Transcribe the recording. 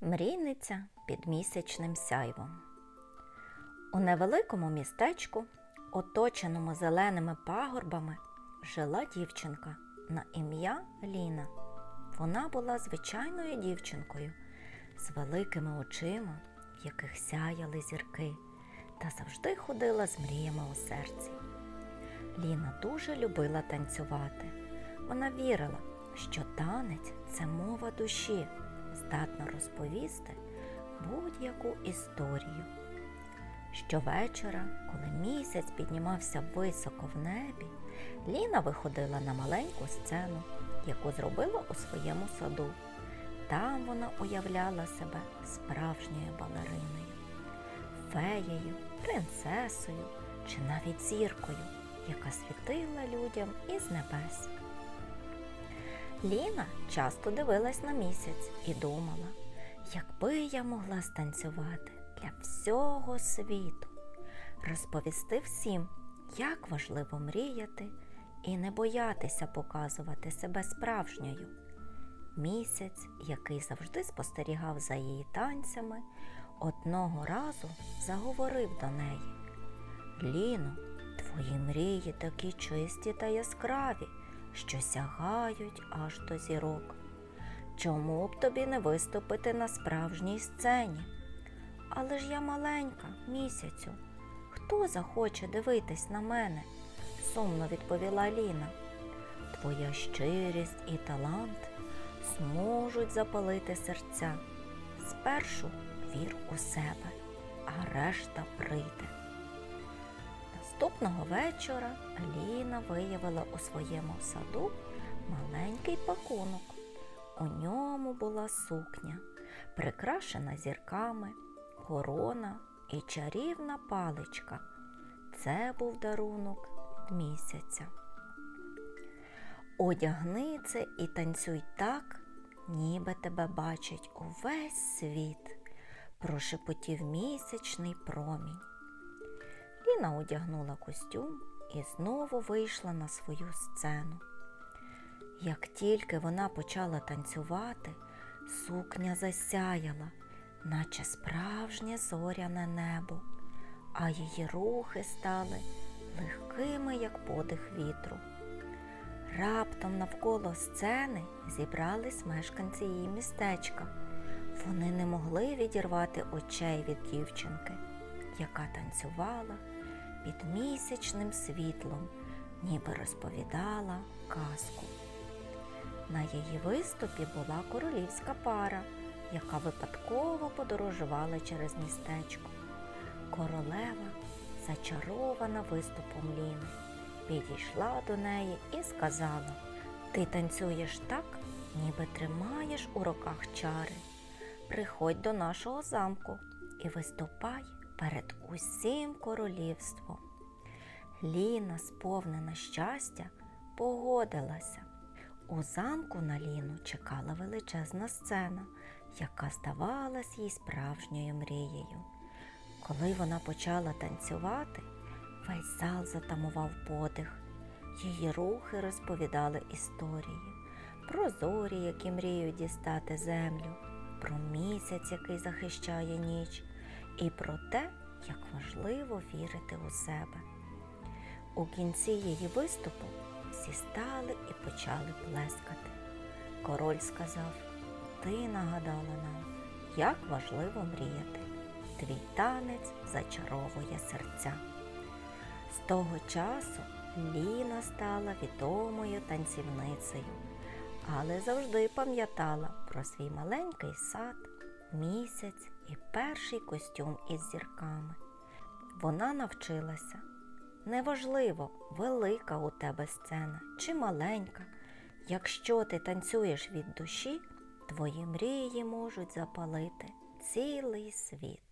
Мрійниця під місячним сяйвом. У невеликому містечку, оточеному зеленими пагорбами, жила дівчинка на ім'я Ліна. Вона була звичайною дівчинкою з великими очима, в яких сяяли зірки, та завжди ходила з мріями у серці. Ліна дуже любила танцювати. Вона вірила, що танець це мова душі, здатна розповісти будь-яку історію. Щовечора, коли місяць піднімався високо в небі, Ліна виходила на маленьку сцену, яку зробила у своєму саду. Там вона уявляла себе справжньою балериною, феєю, принцесою чи навіть зіркою, яка світила людям із небес. Ліна часто дивилась на місяць і думала, якби я могла станцювати для всього світу, розповісти всім, як важливо мріяти і не боятися показувати себе справжньою. Місяць, який завжди спостерігав за її танцями, одного разу заговорив до неї. Ліно, твої мрії такі чисті та яскраві, що сягають аж до зірок. Чому б тобі не виступити на справжній сцені? Але ж я маленька, місяцю. Хто захоче дивитись на мене? сумно відповіла Ліна. Твоя щирість і талант зможуть запалити серця. Спершу вір у себе, а решта прийде. Наступного вечора Ліна виявила у своєму саду маленький пакунок. У ньому була сукня, прикрашена зірками, корона і чарівна паличка. Це був дарунок місяця. Одягни це і танцюй так, ніби тебе бачить увесь світ, прошепотів місячний промінь. Ліна одягнула костюм і знову вийшла на свою сцену. Як тільки вона почала танцювати, сукня засяяла, наче справжнє зоряне небо, а її рухи стали легкими, як подих вітру. Раптом навколо сцени зібрались мешканці її містечка. Вони не могли відірвати очей від дівчинки, яка танцювала під місячним світлом, ніби розповідала казку. На її виступі була королівська пара, яка випадково подорожувала через містечко. Королева, зачарована виступом Ліни, підійшла до неї і сказала Ти танцюєш так, ніби тримаєш у руках чари. Приходь до нашого замку і виступай перед усім королівством. Ліна, сповнена щастя, погодилася. У замку на Ліну чекала величезна сцена, яка здавалась їй справжньою мрією. Коли вона почала танцювати, весь зал затамував подих. Її рухи розповідали історії про зорі, які мріють дістати землю, про місяць, який захищає ніч, і про те, як важливо вірити у себе. У кінці її виступу всі стали і почали плескати. Король сказав: Ти нагадала нам, як важливо мріяти. Твій танець зачаровує серця. З того часу Ліна стала відомою танцівницею, але завжди пам'ятала про свій маленький сад, місяць і перший костюм із зірками. Вона навчилася. Неважливо, велика у тебе сцена чи маленька. Якщо ти танцюєш від душі, твої мрії можуть запалити цілий світ.